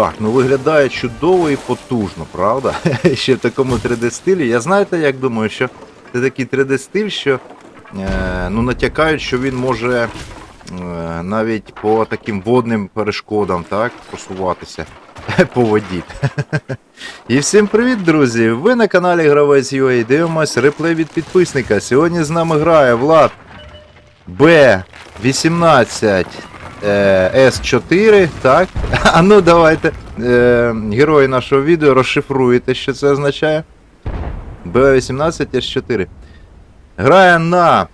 Так, ну виглядає чудово і потужно, правда? Ще в такому 3D-стилі. Я знаєте, як думаю, що це такий 3D-стиль, що е, ну, натякають, що він може е, навіть по таким водним перешкодам так, просуватися по воді. І всім привіт, друзі! Ви на каналі Гравець UA дивимось реплей від підписника. Сьогодні з нами грає Влад Б18 е, С4, так? А ну давайте. Е, герої нашого відео розшифруєте, що це означає. Б18 С4. Грає на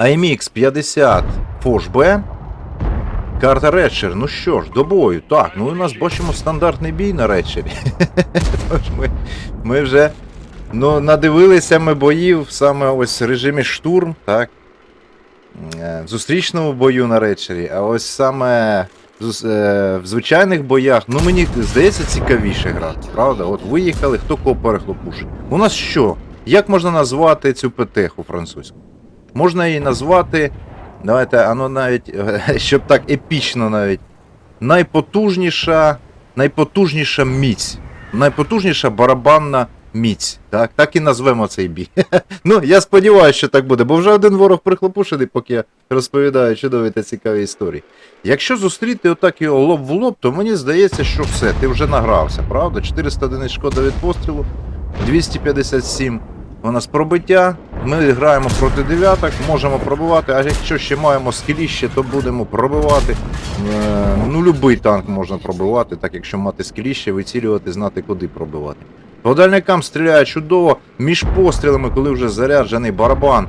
IMX 50 Fosh B. Карта Редшер. Ну що ж, до бою. Так, ну у нас бачимо стандартний бій на Редшері. Тож ми, ми вже ну, надивилися ми боїв саме ось в режимі штурм, так? Е, В зустрічному бою на Редшері, а ось саме е, в звичайних боях, ну мені здається цікавіше грати, правда? От виїхали, хто кого перехлопушить. У нас що? Як можна назвати цю петеху французьку? Можна її назвати. Давайте, ано навіть, е, щоб так епічно навіть. Найпотужніша, найпотужніша міць. Найпотужніша барабанна міць. Так, так і назвемо цей бій. ну, я сподіваюся, що так буде, бо вже один ворог прихлопушений, поки я розповідаю чудові та цікаві історії. Якщо зустріти отак його лоб в лоб, то мені здається, що все, ти вже награвся, правда? 400 одиниць шкода від пострілу, 257 у нас пробиття. Ми граємо проти дев'яток, можемо пробивати, а якщо ще маємо скіліще, то будемо пробивати. Е, ну, будь-який танк можна пробивати, так якщо мати скіліще, вицілювати, знати, куди пробивати. По дальникам стріляє чудово, між пострілами, коли вже заряджений барабан.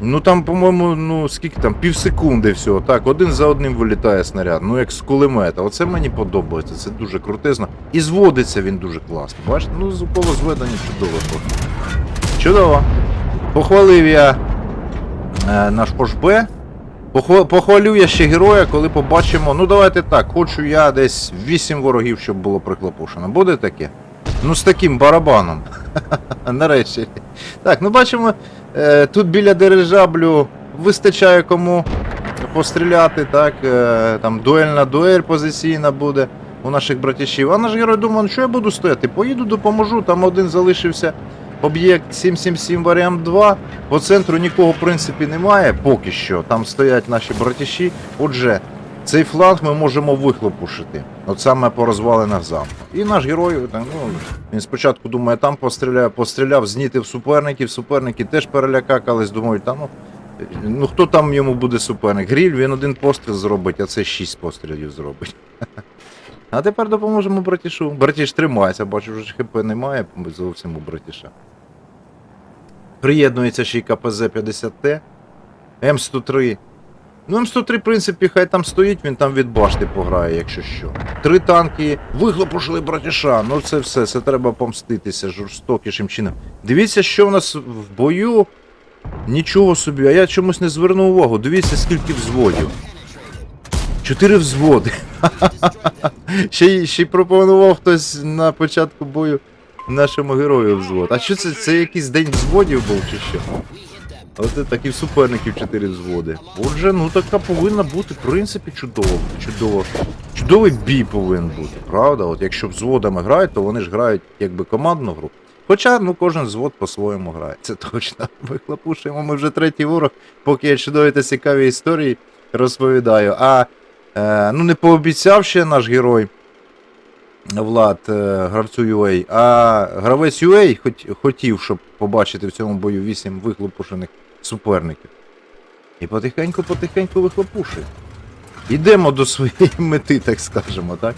Ну там, по-моєму, ну скільки там, пів секунди всього. Так, один за одним вилітає снаряд, ну як з кулемета. Оце мені подобається, це дуже крутизно. І зводиться він дуже класно. Бачите, ну з зведення чудово. Чудово. Похвалив я е, наш Пош-Б. Похвалю я ще героя, коли побачимо. Ну давайте так, хочу я десь 8 ворогів, щоб було приклопушено. Буде таке? Ну з таким барабаном. Нарешті. Так, ну бачимо, е, тут біля дирижаблю вистачає кому постріляти, так, е, там дуельна дуель позиційна буде у наших братішів. А наш герой думав, ну що я буду стояти? Поїду, допоможу, там один залишився об'єкт 777 варіант 2. По центру нікого, в принципі, немає поки що. Там стоять наші братіші. Отже, цей фланг ми можемо вихлопушити. От саме по розвалинах замку. І наш герой, ну, він спочатку думає, там постріляє, постріляв, знітив суперників. Суперники теж перелякакались, думають, там ну. Ну хто там йому буде суперник? Гріль, він один постріл зробить, а це 6 пострілів зробить. А тепер допоможемо братішу. Братіш тримайся, бачу, вже хп немає зовсім у братіша. Приєднується ще й КПЗ-50Т. М103. Ну, М103, в принципі, хай там стоїть, він там від башти пограє, якщо що. Три танки вихлопушили братіша. Ну це все, це треба помститися жорстокішим чином. Дивіться, що в нас в бою. Нічого собі, а я чомусь не звернув увагу. Дивіться, скільки взводів. Чотири взводи. ще, ще й пропонував хтось на початку бою нашому герою взвод. А що це? Це якийсь день взводів був чи що? Оце такі в суперників чотири взводи. Отже, ну така повинна бути, в принципі, чудово. Чудово. Чудовий бій повинен бути, правда? От якщо взводами грають, то вони ж грають якби командну гру. Хоча ну кожен взвод по-своєму грає. Це точно. Вихлопушуємо ми вже третій ворог, поки я чудові та цікаві історії розповідаю. А е, ну не пообіцяв ще наш герой Влад е, гравцю UA, а гравець UA хот, хотів, щоб побачити в цьому бою 8 вихлопушених суперників. І потихеньку-потихеньку вихлопушує. Йдемо до своєї мети, так скажемо, так?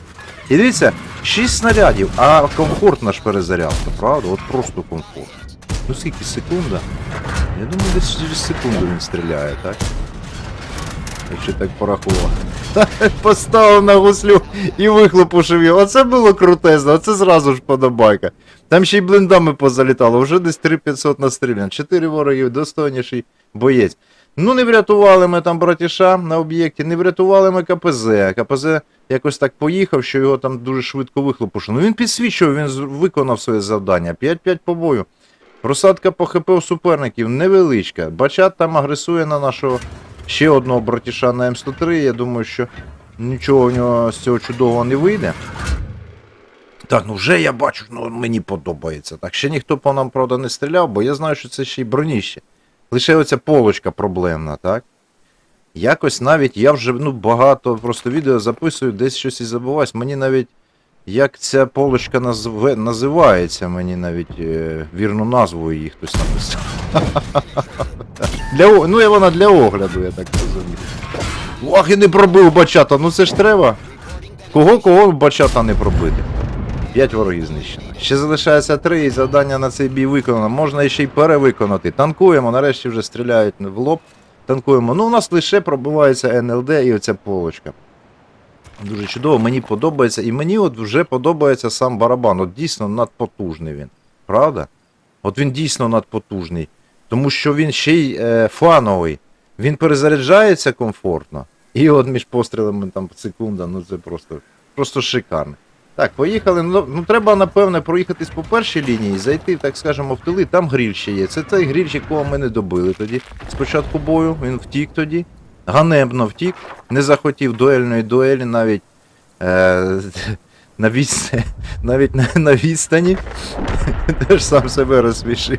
І дивіться, 6 снарядів, а комфорт наш перезарядка, правда? От просто комфорт. Ну скільки секунда? Я думаю, десь через секунду він стріляє, так? Якщо так порахувати. Поставив на гуслю і вихлопушив його. Оце було крутезно, оце зразу ж подобайка. Там ще й блиндами позалітало, вже десь 3500 настріляно. 4 ворогів, достойніший боєць. Ну, не врятували ми там братіша на об'єкті, не врятували ми КПЗ. КПЗ якось так поїхав, що його там дуже швидко вихлопушили. Ну він підсвічував, він виконав своє завдання. 5-5 по бою. Просадка по ХП у суперників невеличка. Бачат там агресує на нашого ще одного братіша на М103. Я думаю, що нічого в нього з цього чудового не вийде. Так, ну вже я бачу, ну мені подобається. Так, ще ніхто по нам, правда, не стріляв, бо я знаю, що це ще й броніще. Лише оця полочка проблемна, так? Якось навіть я вже ну, багато просто відео записую, десь щось і забуваюсь. Мені навіть як ця полочка назве, називається, мені навіть е, вірну назву її хтось написав. для, ну, і вона для огляду, я так розумію. Ох, і не пробив бачата, ну це ж треба. Кого кого бачата не пробити? П'ять ворогів знищено. Ще залишається три, і завдання на цей бій виконано. Можна ще й перевиконати. Танкуємо, нарешті вже стріляють в лоб. Танкуємо. Ну, у нас лише пробивається НЛД і оця полочка. Дуже чудово, мені подобається. І мені от вже подобається сам барабан. От дійсно надпотужний він. Правда? От він дійсно надпотужний. Тому що він ще й е, фановий. Він перезаряджається комфортно. І от між пострілами там секунда, ну це просто, просто шикарно. Так, поїхали. Ну, ну треба, напевне, проїхатись по першій лінії, зайти, так скажемо, в тили, там гріль ще є. Це той гріль, якого ми не добили тоді. Спочатку бою, він втік тоді. Ганебно втік, не захотів дуельної дуелі навіть е, на відстані, навіть на, на відстані. Теж сам себе розсмішив.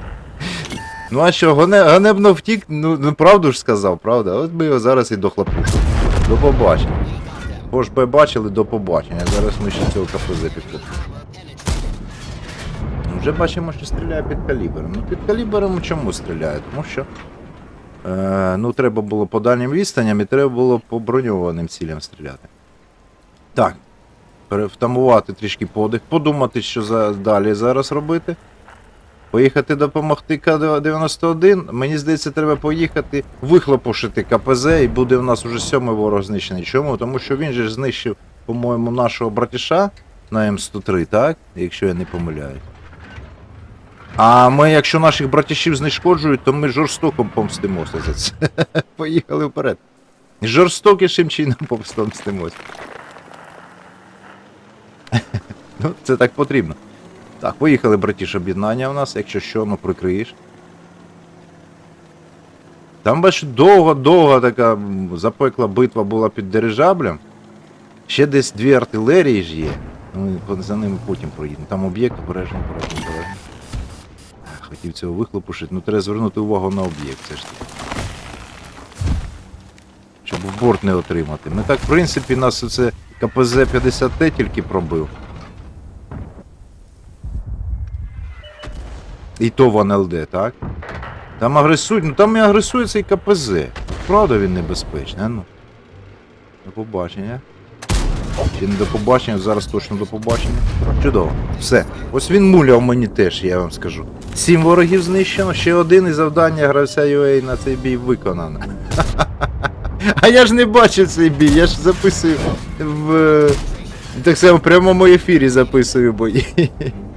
Ну а що, гане- ганебно втік, ну, ну правду ж сказав, правда? От ми його зараз і дохлопушимо. До побачення. Бо ж би бачили до побачення. Зараз ми ще цього КПЗ підхопимо. Вже бачимо, що стріляє під калібром. Ну під калібром чому стріляє? Тому що е, ну, треба було по дальнім відстаням і треба було по броньованим цілям стріляти. Так. Перевтамувати трішки подих, подумати, що за, далі зараз робити. Поїхати допомогти К-91. Мені здається, треба поїхати вихлопушити КПЗ, і буде в нас уже сьомий ворог знищений. Чому? Тому що він же знищив, по-моєму, нашого братіша на М103, так? Якщо я не помиляюсь. А ми, якщо наших братішів знешкоджують, то ми жорстоко помстимося за це. Поїхали вперед. Жорстокішим чином помстимося. ну, це так потрібно. Так, поїхали, братіш, об'єднання у нас, якщо що, ну прикриєш. Там бачу довга-довга така запекла битва була під дирижаблем. Ще десь дві артилерії ж є. Ну, і за ними потім проїдемо. Там об'єкт обережно, обережно, обережно. Хотів цього вихлопушити, ну треба звернути увагу на об'єкт, це ж таки. Щоб в борт не отримати. Ми так, в принципі, нас оце КПЗ-50Т тільки пробив. І то в НЛД, так? Там агресують, ну там і агресує цей КПЗ. Правда він небезпечний, а ну. До побачення. Не до побачення, зараз точно до побачення. Чудово. Все. Ось він муляв мені теж, я вам скажу. Сім ворогів знищено, ще один і завдання гравця UA на цей бій виконано. А я ж не бачив цей бій, я ж записую в. Так само в прямому ефірі записую бої.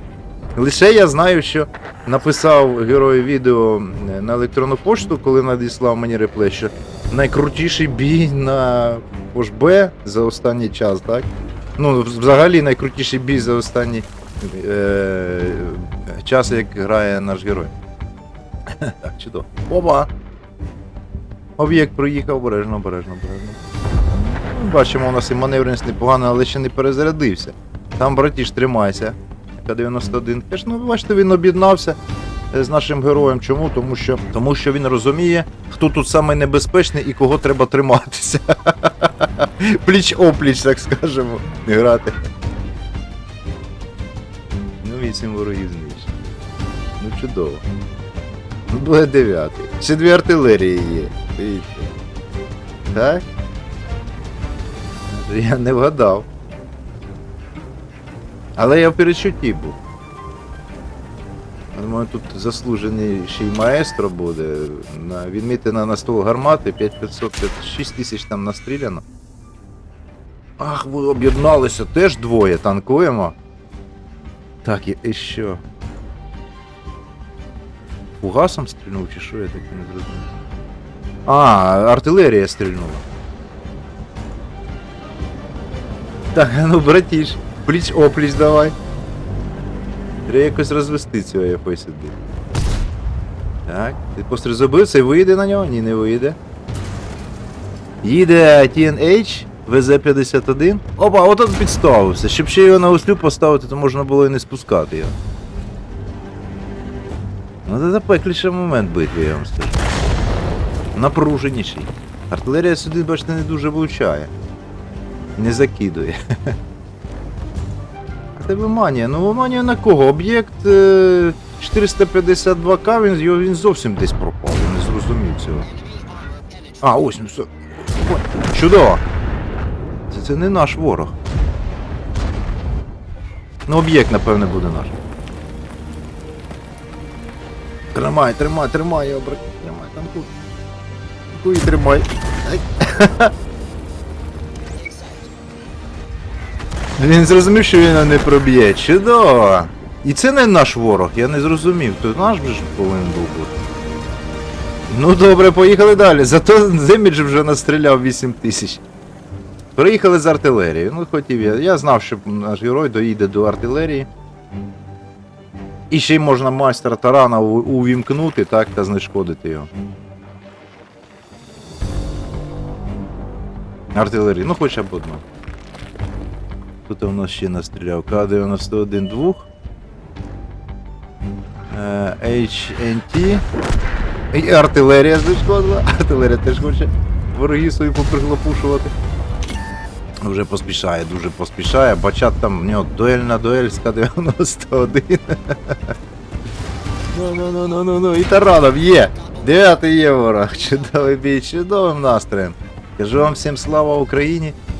Лише я знаю, що написав герой відео е, на електронну пошту, коли надіслав мені реплей, що найкрутіший бій на Б за останній час, так? Ну, взагалі найкрутіший бій за останній е- час, як грає наш герой. Так, чудово. Опа! Об'єкт проїхав обережно, обережно, обережно. Бачимо, у нас і маневреність непогана, але ще не перезарядився. Там, братіш, тримайся. К-91. Теж, ну, бачите, він об'єднався е, з нашим героєм. Чому? Тому що, тому що він розуміє, хто тут самий небезпечний і кого треба триматися. Пліч опліч, так скажемо, грати. Ну, вісім ворогів знищено. Ну, чудово. Ну, буде дев'ятий. Ще дві артилерії є. Дивіться. Так? Я не вгадав. Але я в перечутті був. Думаю, тут заслужений ще й маестро буде. На, відмітина на стол гармати 5500, 6 тисяч там настріляно. Ах, ви об'єдналися, теж двоє танкуємо. Так, і, що? Фугасом стрільнув чи що, я так і не зрозумів. А, артилерія стрільнула. Так, ну братіш, пліч опліч давай. Треба якось розвести цього якось сюди. Так, ти постріл зробив, це вийде на нього? Ні, не вийде. Їде TNH, ВЗ-51. Опа, отут підставився. Щоб ще його на ослю поставити, то можна було і не спускати його. Ну це запекліший момент битви, я вам скажу. Напруженіший. Артилерія сюди, бачите, не дуже влучає. Не закидує. Тебе. Ну манія на кого? Об'єкт е, 452к, він, його- він зовсім десь пропав. Я не зрозумів цього. А, ось ну все. Чудово! Це, це не наш ворог. Ну, об'єкт, напевне, буде наш. Тримай, тримай, тримай його, брат. Тримай, там тут. Тримай. Ай. Він зрозумів, що він не проб'є. Чудово! І це не наш ворог, я не зрозумів. То наш же повинен був бути. Ну добре, поїхали далі. Зато Демідж вже настріляв 8 тисяч. Приїхали з артилерії. Ну хотів я. Я знав, що наш герой доїде до артилерії. І ще й можна майстра тарана увімкнути, так, та знешкодити його. Артилерії, ну хоча б одну. Тут у нас ще настріляв К-91 2. Е, HNT. І артилерія знешкодила. Артилерія теж хоче вороги свої поприглопушувати. Вже поспішає, дуже поспішає. Бачат там в нього дуель на дуель з К-91. Ну, ну, ну, ну, ну, ну, і таранов є. Дев'ятий є ворог. Чудовий бій, чудовим настроєм. Кажу вам всім слава Україні